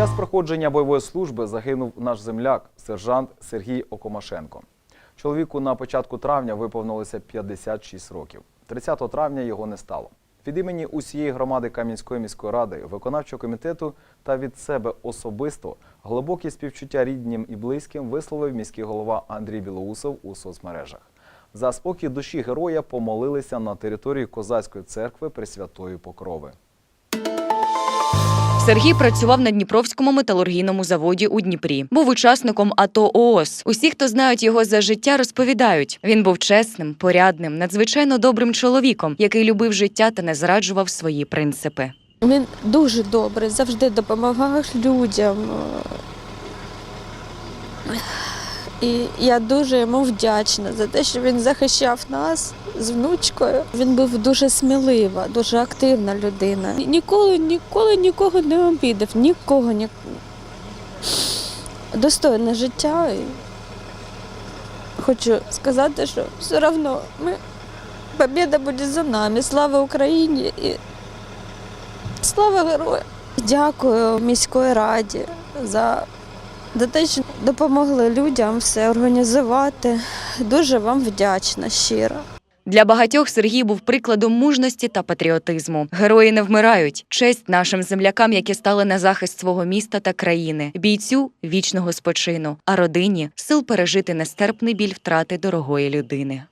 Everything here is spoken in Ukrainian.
час проходження бойової служби загинув наш земляк, сержант Сергій Окомашенко. Чоловіку на початку травня виповнилося 56 років. 30 травня його не стало. Від імені усієї громади Кам'янської міської ради, виконавчого комітету та від себе особисто глибокі співчуття ріднім і близьким висловив міський голова Андрій Білоусов у соцмережах. За спокій душі героя помолилися на території Козацької церкви Пресвятої Покрови. Сергій працював на Дніпровському металургійному заводі у Дніпрі. Був учасником АТО ООС. Усі, хто знають його за життя, розповідають. Він був чесним, порядним, надзвичайно добрим чоловіком, який любив життя та не зраджував свої принципи. Він дуже добре, завжди допомагав людям. І я дуже йому вдячна за те, що він захищав нас з внучкою. Він був дуже смілива, дуже активна людина. Ніколи, ніколи нікого не обідав, нікого ні... достойне життя. Хочу сказати, що все одно ми побіда буде за нами. Слава Україні і Слава героям! Дякую міської раді за те, що допомогли людям все організувати. Дуже вам вдячна щиро. Для багатьох Сергій був прикладом мужності та патріотизму. Герої не вмирають. Честь нашим землякам, які стали на захист свого міста та країни, бійцю вічного спочину, а родині сил пережити нестерпний біль втрати дорогої людини.